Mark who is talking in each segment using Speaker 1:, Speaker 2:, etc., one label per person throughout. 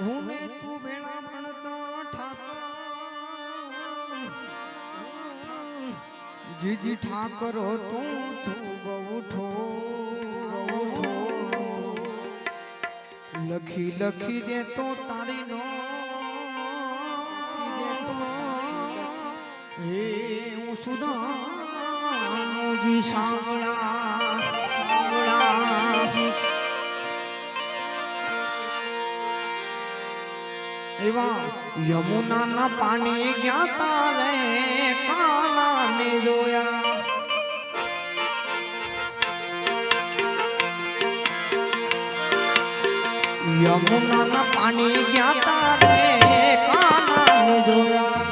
Speaker 1: હું તું ભેળા ભણતો જીજી ઠાકર તું તું લખી લખી દે તો તારી નો. હે હું સુધા જી સાંભળા એવા યમુનાના પાણી ગયા તારે કાલાને જોયા. યમુનાના પાણી ગયા તારે કાલાને જોયા.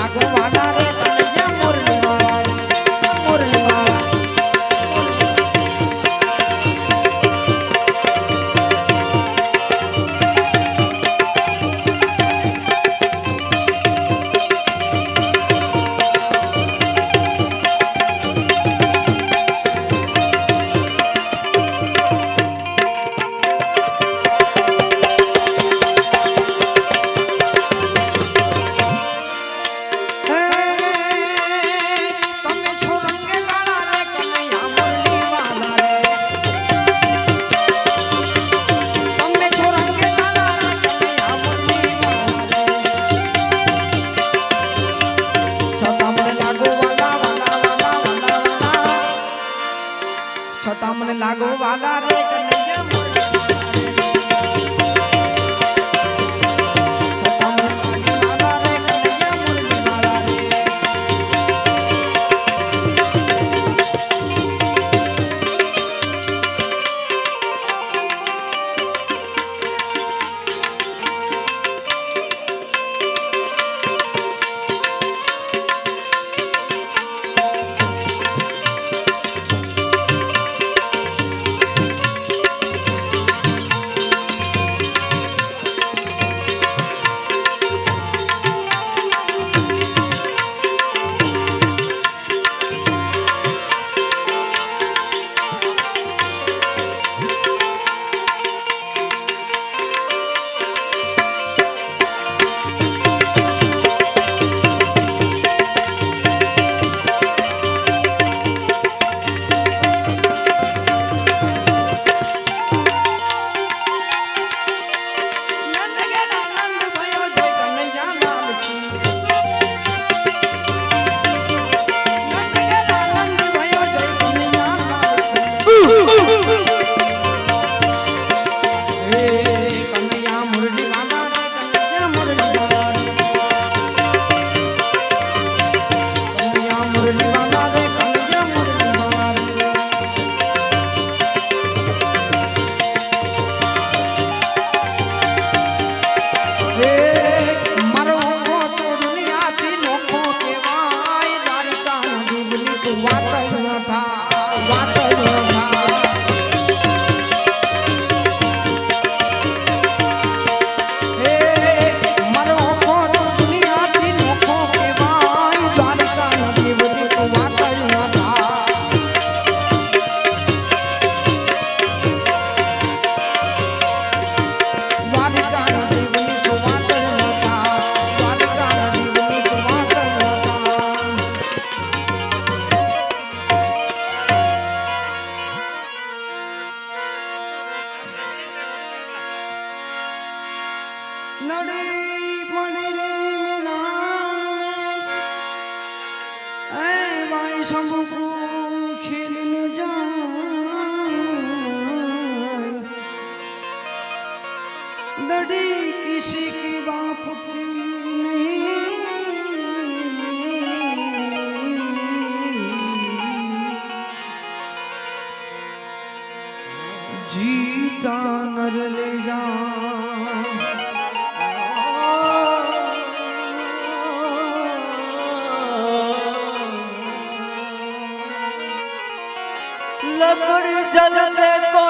Speaker 1: রাগো বাজারে લાગો વાલા किसी की बाप जीता नर ले जा लकड़ी जलने को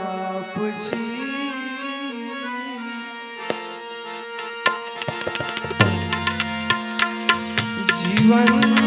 Speaker 1: one.